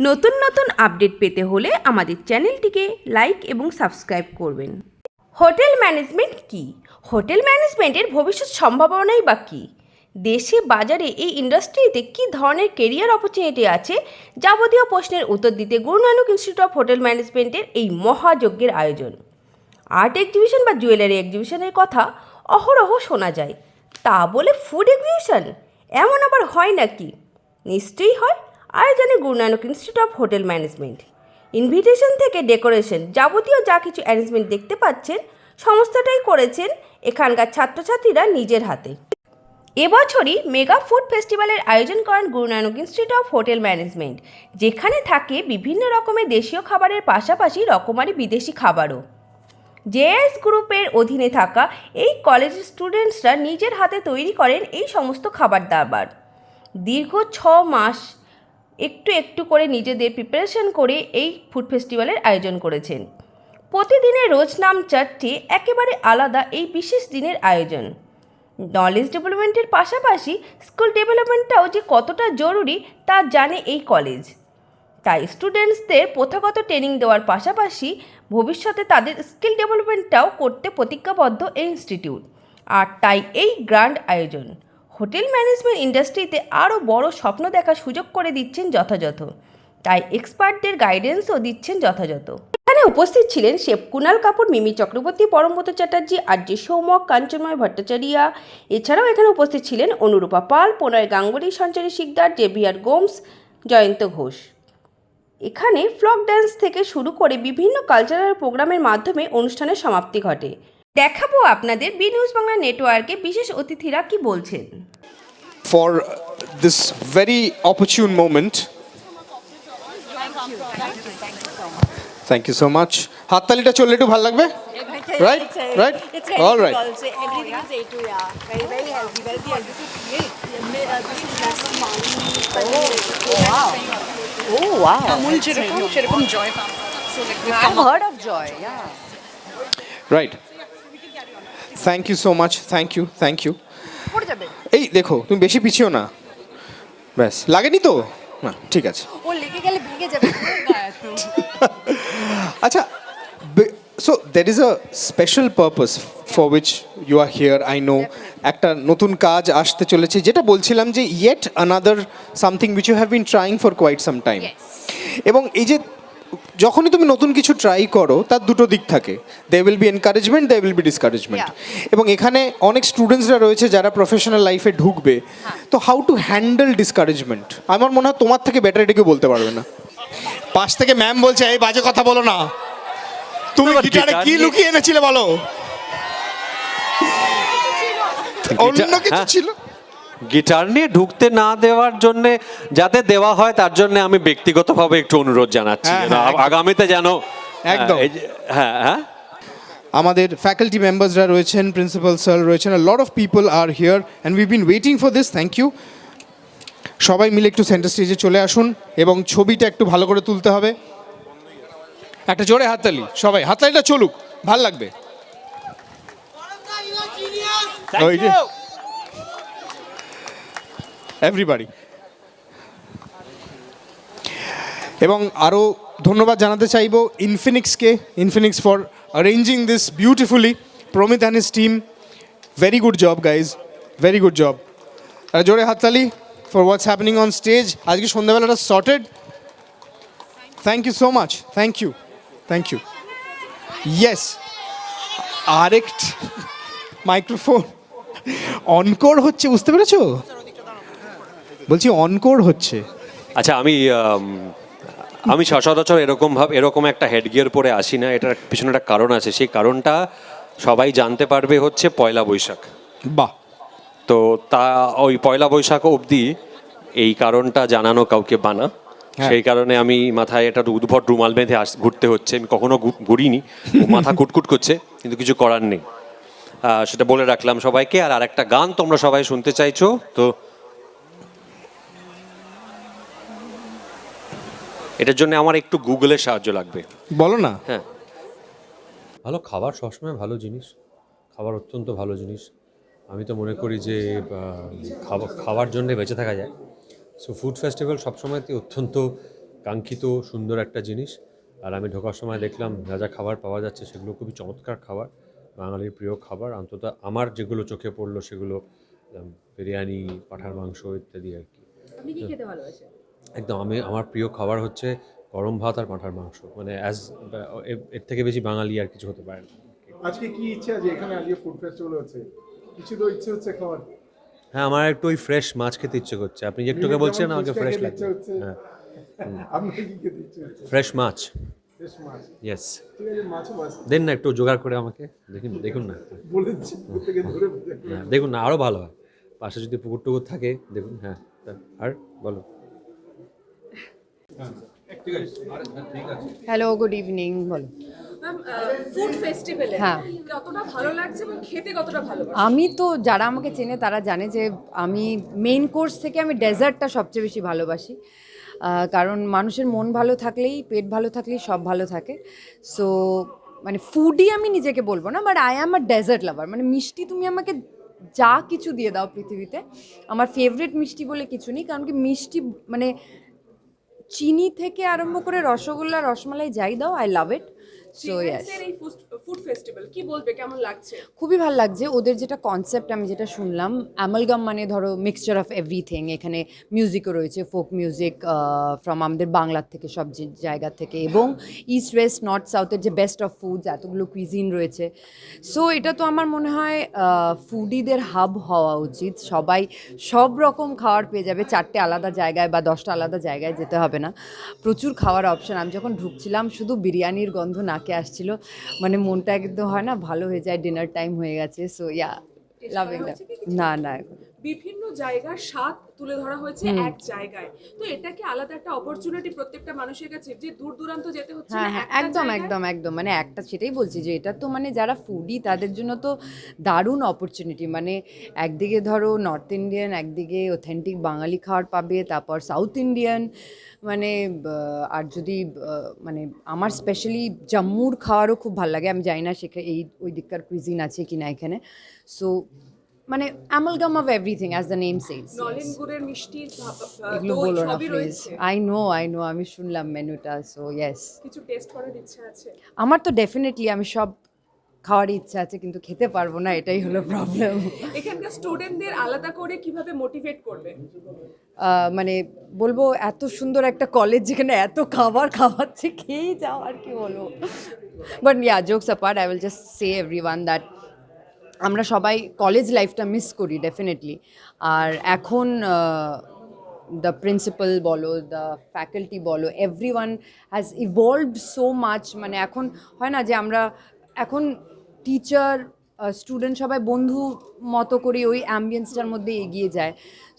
নতুন নতুন আপডেট পেতে হলে আমাদের চ্যানেলটিকে লাইক এবং সাবস্ক্রাইব করবেন। হোটেল ম্যানেজমেন্ট কি? হোটেল ম্যানেজমেন্টের ভবিষ্যৎ সম্ভাবনাই বা কী? দেশে বাজারে এই ইন্ডাস্ট্রিতে কী ধরনের কেরিয়ার অপরচুনিটি আছে যাবতীয় প্রশ্নের উত্তর দিতে গুরু নানক ইনস্টিটিউট অফ হোটেল ম্যানেজমেন্টের এই মহাযজ্ঞের আয়োজন। আর্ট এক্সিবিশন বা জুয়েলারি এক্সিবিশনের কথা অহরহ শোনা যায়। তা বলে ফুড এক্সিবিশন এমন আবার হয় নাকি? নিশ্চয়ই হয়। আয়োজনে Guru Nanak institute of hotel management invitation থেকে ডেকোরেশন যাবতীয় যা কিছু অ্যারেঞ্জমেন্ট দেখতে পাচ্ছেন, সমস্তটাই করেছেন এখানকার ছাত্রছাত্রীরা নিজের হাতে। এবছরই মেগা ফুড ফেস্টিভ্যালের আয়োজন করেন Guru Nanak institute of hotel management যেখানে থাকে বিভিন্ন রকমের দেশীয় খাবারের পাশাপাশি রকমারি বিদেশি খাবারও। জেএস গ্রুপের অধীনে থাকা এই কলেজের স্টুডেন্টসরা নিজের হাতে তৈরি করেন এই সমস্ত খাবার দাবার। দীর্ঘ ছ মাস একটু একটু করে নিজেদের প্রিপারেশন করে এই ফুড ফেস্টিভ্যালের আয়োজন করেছেন। প্রতিদিনের রোজ নাম চারটি একেবারে আলাদা এই বিশেষ দিনের আয়োজন। নলেজ ডেভেলপমেন্টের পাশাপাশি স্কুল ডেভেলপমেন্টটাও যে কতটা জরুরি তা জানে এই কলেজ তাই স্টুডেন্টসদের প্রথাগত ট্রেনিং দেওয়ার পাশাপাশি ভবিষ্যতে তাদের স্কিল ডেভেলপমেন্টটাও করতে প্রতিজ্ঞাবদ্ধ এই ইনস্টিটিউট আর তাই এই গ্র্যান্ড আয়োজন। হোটেল ম্যানেজমেন্ট ইন্ডাস্ট্রিতে আরও বড় স্বপ্ন দেখার সুযোগ করে দিচ্ছেন যথাযথ। তাই এক্সপার্টদের গাইডেন্সও দিচ্ছেন যথাযথ। এখানে উপস্থিত ছিলেন শেফ কুনাল কাপুর, মিমি চক্রবর্তী, পরমব্রত চ্যাটার্জি আর্য সৌমক, কাঞ্চনময় ভট্টাচারিয়া। এছাড়াও এখানে উপস্থিত ছিলেন অনুরূপা পাল, প্রণয় গাঙ্গুলি সঞ্চারী শিকদার, জেভিয়ার গোমস, জয়ন্ত ঘোষ। এখানে ফ্লক ড্যান্স থেকে শুরু করে বিভিন্ন কালচারাল প্রোগ্রামের মাধ্যমে অনুষ্ঠানের সমাপ্তি ঘটে। দেখাবো আপনাদের বি নিউজ বাংলা নেটওয়ার্কে বিশেষ অতিথিরা কি বলছেন। for this very opportune moment. Thank you so much. হাততালিটা চললে একটু ভালো লাগবে Right? It's a- Right? It's very All good right. Also, everything is A to yeah. Very very healthy, wealthy. And this is great. Uh, This is less Oh wow. Oh wow. Amul যেরকম সেরকম জয় পাম I've heard of Joy. Yeah. Right thank you so much thank you thank you পড়ে যাবে এই দেখো তুমি বেশি পিছিও না। ব্যাস লাগেনি তো? না ঠিক আছে। ও লেগে গেলে ভেঙে যাবে আচ্ছা so there is a special purpose for which you are here I know একটা নতুন কাজ আসতে চলেছে যেটা বলছিলাম যে yet another something which you have been trying for quite some time এবং এই যে যখনই তুমি নতুন কিছু ট্রাই করো তার দুটো দিক থাকে। They will be encouragement they will be discouragement এবং এখানে অনেক স্টুডেন্টসরা রয়েছে যারা প্রফেশনাল লাইফে ঢুকবে। তো হাউ টু হ্যান্ডেল ডিসকারেজমেন্ট আমার মনে হয় তোমার থেকে বেটার এটা কেউ বলতে পারবে না। পাশ থেকে ম্যাম বলছে এই বাজে কথা বলো না। তুমি গিটারে কি লুকিয়ে এনেছিলে বলো? অন্য কিছু হ্যাঁ। ছিল। গিটার নিয়ে ঢুকতে না দেওয়ার জন্য যাতে দেওয়া হয় তার জন্য আমি ব্যক্তিগতভাবে একটু অনুরোধ জানাচ্ছি হ্যাঁ, হ্যাঁ, একদম। আগামীতে যেন একদম। হ্যাঁ হ্যাঁ। আমাদের ফ্যাকাল্টি মেম্বার্সরা রয়েছেন প্রিন্সিপাল স্যার রয়েছেন lot of people are here and we been waiting for this thank you সবাই মিলে একটু সেন্টার স্টেজে চলে আসুন এবং ছবিটা একটু ভালো করে তুলতে হবে। একটা জোরে হাততালি সবাই হাততালিটা চলুক ভালো লাগবে। ওই যে এভরিবাডি এবং আরও ধন্যবাদ জানাতে চাইব ইনফিনিক্সকে Infinix for arranging this beautifully Pramit and his team very good job guys very good job জোরে হাততালি for what's happening on stage আজকে সন্ধ্যাবেলাটা sorted thank you so much thank you thank you yes আরেকট microphone অনকোর হচ্ছে, বুঝতে পেরেছ? বলছি অনকোর হচ্ছে। আচ্ছা আমি আম, সচরাচর এরকম ভাব এরকম একটা হেড গিয়ার পরে আসি না এটার পিছনে একটা কারণ আছে। সেই কারণটা সবাই জানতে পারবে হচ্ছে পয়লা বৈশাখ। বাহ। তো তা ওই পয়লা বৈশাখ অবধি এই কারণটা জানানো কাউকে বানা সেই কারণে আমি মাথায় একটা উদ্ভট রুমাল বেঁধে আস ঘুরতে হচ্ছে। আমি কখনো ঘুরিনি। মাথা কুটকুট করছে কিন্তু কিছু করার নেই। সেটা বলে রাখলাম সবাইকে। আর আরেকটা গান তোমরা সবাই শুনতে চাইছো তো এটার জন্য আমার একটু গুগলের সাহায্য লাগবে। বলো না। হ্যাঁ। ভালো খাবার সবসময় ভালো জিনিস। খাবার অত্যন্ত ভালো জিনিস। আমি তো মনে করি যে খাবার খাওয়ার জন্যে বেঁচে থাকা যায়। সো ফুড ফেস্টিভ্যাল সবসময়তেই অত্যন্ত কাঙ্ক্ষিত সুন্দর একটা জিনিস। আর আমি ঢোকার সময় দেখলাম যা যা খাবার পাওয়া যাচ্ছে সেগুলো খুবই চমৎকার খাবার। বাঙালির প্রিয় খাবার। অন্তত আমার যেগুলো চোখে পড়ল সেগুলো বিরিয়ানি পাঠার মাংস ইত্যাদি আর কি। একদম আমি আমার প্রিয় খাবার হচ্ছে গরম ভাত আর পাঁঠার মাংস। মানে অ্যাজ এর থেকে বেশি বাঙালি আর কিছু হতে পারে না। আজকে কি ইচ্ছা আছে এখানে আজকে ফুড ফেস্টিভ্যাল হচ্ছে? কিছু তো ইচ্ছে হচ্ছে খাওয়ার। হ্যাঁ আমার একটু ওই ফ্রেশ মাছ খেতে ইচ্ছে করছে। আপনি যে একটুকে বলছেন আমাকে ফ্রেশ লাগবে হ্যাঁ। ফ্রেশ মাছ। ইয়েস দেন না একটু জোগাড় করে আমাকে। দেখুন দেখুন না। হ্যাঁ দেখুন না আরও ভালো হয়। পাশে যদি পুকুর টুকুর থাকে দেখুন হ্যাঁ। আর বলো। হ্যালো গুড ইভিনিং বলো। ফুড ফেস্টিভ্যালে হ্যাঁ। কতটা ভালো লাগছে এবং খেতে কতটা ভালো আমি তো যারা আমাকে চেনে তারা জানে যে আমি মেইন কোর্স থেকে আমি ডেজার্টটা সবচেয়ে বেশি ভালোবাসি। কারণ মানুষের মন ভালো থাকলেই পেট ভালো থাকলেই সব ভালো থাকে। সো মানে ফুডই আমি নিজেকে বলব না but I am a dessert lover মানে মিষ্টি তুমি আমাকে যা কিছু দিয়ে দাও পৃথিবীতে আমার ফেভারিট মিষ্টি বলে কিছু নেই কারণ কি মিষ্টি মানে চিনি থেকে আরম্ভ করে রসগোল্লা রসমালাই যাই দাও I love it so yes এই ফুড ফেস্টিভ্যাল কি বলবে? কেমন লাগছে? খুবই ভালো লাগছে। ওদের যেটা কনসেপ্ট আমি যেটা শুনলাম অ্যামালগাম মানে ধরো মিক্সচার অফ এভরিথিং এখানে মিউজিকও রয়েছে ফোক মিউজিক ফ্রম আমাদের বাংলার থেকে সব যে- জায়গা থেকে। এবং ইস্ট ওয়েস্ট নর্থ সাউথের যে বেস্ট অফ ফুডস এতগুলো কুইজিন রয়েছে। সো এটা তো আমার মনে হয় ফুডিদের হাব হওয়া উচিত। সবাই সব রকম খাবার পেয়ে যাবে। চারটে আলাদা জায়গায় বা দশটা আলাদা জায়গায় যেতে হবে না। প্রচুর খাওয়ার অপশন আমি যখন ঢুকছিলাম শুধু বিরিয়ানির গন্ধ নাকে আসছিল। মানে মনটা একদম হয় না ভালো হয়ে যায় ডিনার টাইম হয়ে গেছে সো ইয়া লাভিং না না বিভিন্ন জায়গার স্বাদ তুলে ধরা হয়েছে এক জায়গায়। তো এটা কি আলাদা একটা অপরচুনিটি প্রত্যেকটা মানুষের কাছে যে দূর দূরান্ত যেতে হচ্ছে হ্যাঁ হ্যাঁ একদম একদম একদম। মানে একটা সেটাই বলছি যে এটা তো মানে যারা ফুডি তাদের জন্য তো দারুণ অপরচুনিটি মানে একদিকে ধরো নর্থ ইন্ডিয়ান একদিকে অথেন্টিক বাঙালি খাবার পাবে তারপর সাউথ ইন্ডিয়ান মানে আর যদি মানে আমার স্পেশালি জম্মুর খাওয়ারও খুব ভালো লাগে। আমি জানি না সেখানে এই ওই দিককার কুইজিন আছে কি না এখানে। সো মানে amalgam of everything as the name says নলেন গুড়ের মিষ্টি এগুলো বলো না please I know I know আমি শুনলাম মেনুটা সো ইয়েস কিছু টেস্ট করার ইচ্ছা আছে? আমার তো ডেফিনেটলি আমি সব খাওয়ার ইচ্ছা আছে কিন্তু খেতে পারব না এটাই হলো প্রবলেম এখানকার স্টুডেন্টদের আলাদা করে কীভাবে মোটিভেট করবে? মানে বলব এত সুন্দর একটা কলেজ যেখানে এত খাবার খাওয়াচ্ছে খেয়েই যাও আর কি বলব। But yeah jokes apart I will just say everyone that আমরা সবাই কলেজ লাইফটা মিস করি ডেফিনেটলি আর এখন দ্য প্রিন্সিপাল বলো দ্য ফ্যাকাল্টি বলো everyone has evolved so much মানে এখন হয় না যে আমরা এখন টিচার স্টুডেন্ট সবাই বন্ধু মতো করে ওই অ্যাম্বিয়েন্সটার মধ্যে এগিয়ে যায়।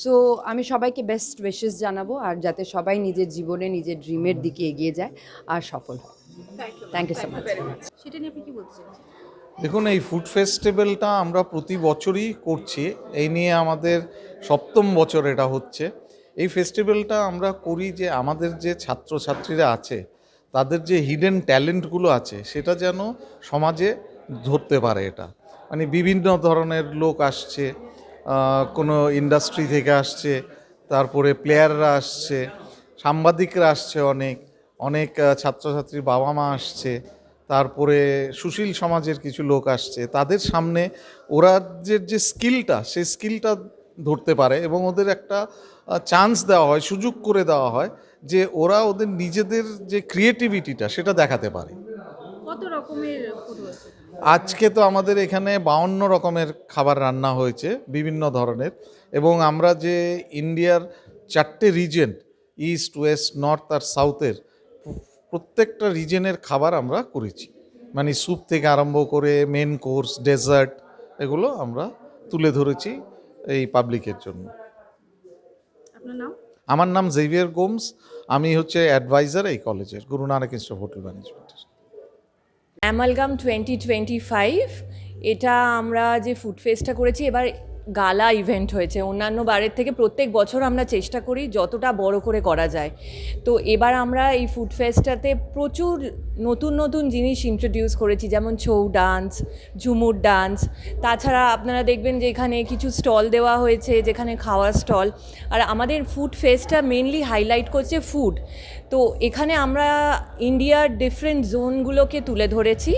সো আমি সবাইকে বেস্ট উইশেস জানাব আর যাতে সবাই নিজের জীবনে নিজের ড্রিমের দিকে এগিয়ে যায় আর সফল হয়। থ্যাংক ইউ সো মাচ সেটা নিয়ে আপনি কি বলতে চান দেখুন, এই ফুড ফেস্টিভ্যালটা আমরা প্রতি বছরই করছি। এই নিয়ে আমাদের সপ্তম বছর এটা হচ্ছে। এই ফেস্টিভ্যালটা আমরা করি যে আমাদের যে ছাত্রছাত্রীরা আছে, তাদের যে হিডেন ট্যালেন্টগুলো আছে, সেটা যেন সমাজে ধরতে পারে এটা। মানে বিভিন্ন ধরনের লোক আসছে কোনো ইন্ডাস্ট্রি থেকে আসছে, তারপরে প্লেয়াররা আসছে, সাংবাদিকরা আসছে অনেক অনেক ছাত্রছাত্রীর বাবা মা আসছে তারপরে সুশীল সমাজের কিছু লোক আসছে তাদের সামনে ওরা যে যে স্কিলটা সেই স্কিলটা ধরতে পারে এবং ওদের একটা চান্স দেওয়া হয় সুযোগ করে দেওয়া হয় যে ওরা ওদের নিজেদের যে ক্রিয়েটিভিটিটা সেটা দেখাতে পারে। কত রকমের আজকে তো আমাদের এখানে বাউন্ন রকমের খাবার রান্না হয়েছে বিভিন্ন ধরনের এবং আমরা যে ইন্ডিয়ার চারটে রিজেন ইস্ট ওয়েস্ট নর্থ আর সাউথের প্রত্যেকটা রিজেনের খাবার আমরা করেছি। মানে স্যুপ থেকে আরম্ভ করে মেন কোর্স ডেজার্ট এগুলো আমরা তুলে ধরেছি এই পাবলিকের জন্য। নাম? আমার নাম জেভিয়ার গোমস আমি হচ্ছে অ্যাডভাইজার এই কলেজের গুরু নানক ইনস্টিটিউট হোটেল ম্যানেজমেন্টের অ্যামালগাম টোয়েন্টি টোয়েন্টি ফাইভ এটা আমরা যে ফুড ফেস্টটা করেছি এবার গালা ইভেন্ট হয়েছে। অন্যান্য বারের থেকে প্রত্যেক বছর আমরা চেষ্টা করি যতটা বড় করে করা যায়। তো এবার আমরা এই ফুড ফেস্টটাতে প্রচুর নতুন নতুন জিনিস ইন্ট্রোডিউস করেছি, যেমন ছৌ ডান্স ঝুমুর ডান্স তাছাড়া আপনারা দেখবেন যে এখানে কিছু স্টল দেওয়া হয়েছে, যেখানে খাওয়ার স্টল আর আমাদের ফুড ফেস্টটা মেনলি হাইলাইট করছে ফুড তো এখানে আমরা ইন্ডিয়ার ডিফারেন্ট জোনগুলোকে তুলে ধরেছি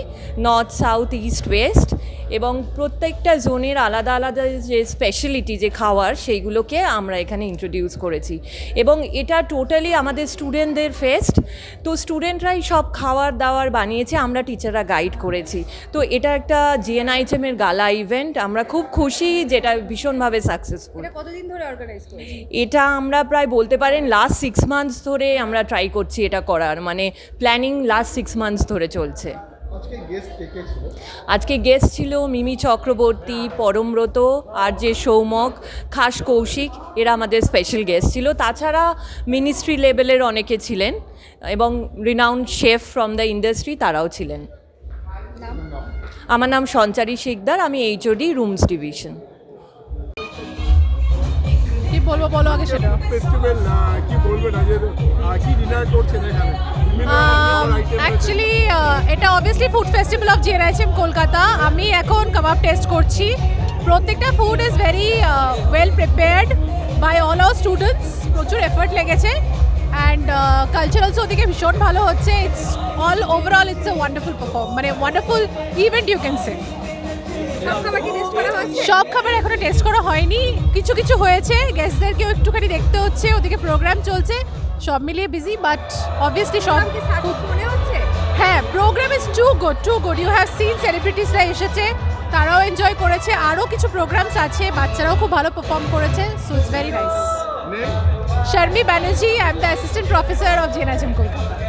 নর্থ সাউথ ইস্ট ওয়েস্ট এবং প্রত্যেকটা জোনের আলাদা আলাদা যে স্পেশালিটি যে খাওয়ার সেইগুলোকে আমরা এখানে ইন্ট্রোডিউস করেছি। এবং এটা টোটালি আমাদের স্টুডেন্টদের ফেস্ট তো স্টুডেন্টরাই সব খাওয়ার দাওয়ার বানিয়েছে আমরা টিচাররা গাইড করেছি। তো এটা একটা জিএনআইচএমের গালা ইভেন্ট আমরা খুব খুশি যেটা ভীষণভাবে সাকসেসফুল কতদিন ধরে অর্গানাইজ এটা আমরা প্রায় বলতে পারেন লাস্ট সিক্স মান্থস ধরে আমরা ট্রাই করছি এটা করার। মানে প্ল্যানিং লাস্ট সিক্স মান্থস ধরে চলছে। আজকে গেস্ট ছিল? মিমি চক্রবর্তী পরমব্রত আর যে সৌমক খাস কৌশিক এরা আমাদের স্পেশাল গেস্ট ছিল। তাছাড়া মিনিস্ট্রি লেভেলের অনেকে ছিলেন এবং renowned chef from the industry তারাও ছিলেন। আমার নাম সঞ্চারী শিকদার আমি এইচওডি রুমস ডিভিশন বলব বলো আগে সেটা। অ্যাকচুয়ালি এটা obviously food festival of GNIM Kolkata আমি এখন কাবাব টেস্ট করছি। প্রত্যেকটা food is very well prepared by all our students প্রচুর এফর্ট লেগেছে। অ্যান্ড কালচারালস ওদিকে ভীষণ ভালো হচ্ছে। It's all overall it's a wonderful perform মানে wonderful event you can say সব খাবার এখনও টেস্ট করা হয়নি। কিছু কিছু হয়েছে গেস্টদেরকেও একটুখানি দেখতে হচ্ছে ওদিকে প্রোগ্রাম চলছে সব মিলিয়ে বিজি বাট অবভিয়াসলি সব মনে হচ্ছে? হ্যাঁ program is too good too good you have seen সেলিব্রিটিসরা এসেছে তারাও এনজয় করেছে আরও কিছু প্রোগ্রামস আছে বাচ্চারাও খুব ভালো পারফর্ম করেছে so it's very nice Sharmi Banerjee I am the assistant professor of জেনাজিম Kolkata